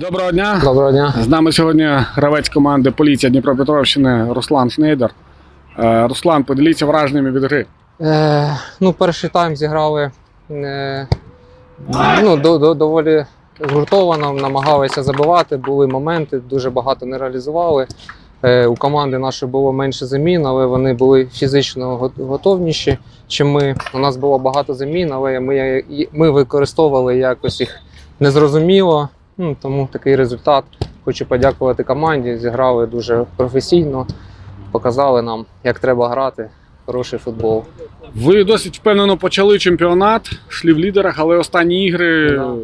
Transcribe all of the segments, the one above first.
Доброго дня. Доброго дня. З нами сьогодні гравець команди Поліція Дніпропетровщини Руслан Шнейдер. Е, Руслан, поділіться враженнями від гри. Е, ну, перший тайм зіграли е, ну, до, до, доволі згуртовано, намагалися забивати, були моменти, дуже багато не реалізували. Е, у команди нашої було менше замін, але вони були фізично готовніші, чим ми. У нас було багато замін, але ми, ми використовували якось їх незрозуміло. Ну, тому такий результат. Хочу подякувати команді. Зіграли дуже професійно, показали нам, як треба грати. Хороший футбол. Ви досить впевнено почали чемпіонат, йшли в лідерах, але останні ігри Да.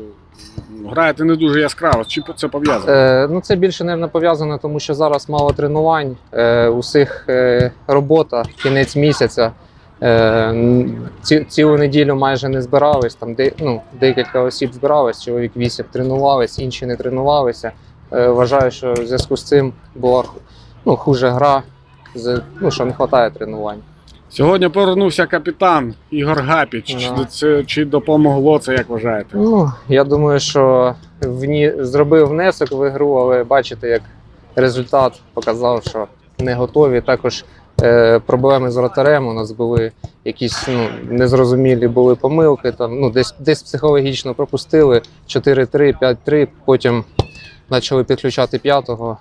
граєте не дуже яскраво. З чим це пов'язано? Е, ну, це більше не пов'язано, тому що зараз мало тренувань. Е, усіх е, робота, кінець місяця. Е, ці, цілу неділю майже не збирались. Там де, ну, декілька осіб збирались, чоловік вісім тренувались, інші не тренувалися. Е, вважаю, що в зв'язку з цим була ну, хуже гра, ну, що не вистачає тренувань. Сьогодні повернувся капітан Ігор Гапіч. Чи, це, чи допомогло це, як вважаєте? Ну, я думаю, що вні... зробив внесок в ігру, але бачите, як результат показав, що не готові. Також е, проблеми з вратарем. У нас були якісь ну, незрозумілі були помилки. Там, ну, десь, десь психологічно пропустили 4-3, 5-3, потім почали підключати п'ятого,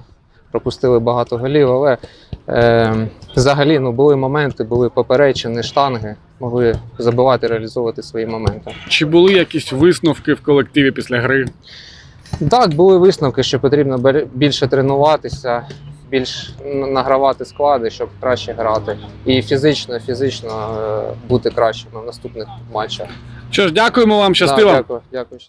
пропустили багато голів, але е, взагалі ну, були моменти, були поперечені штанги, могли забивати, реалізовувати свої моменти. Чи були якісь висновки в колективі після гри? Так, були висновки, що потрібно більше тренуватися, більш награвати склади, щоб краще грати. І фізично, фізично е, бути кращим в наступних матчах. Що ж, дякуємо вам, Да, дякую, дякую.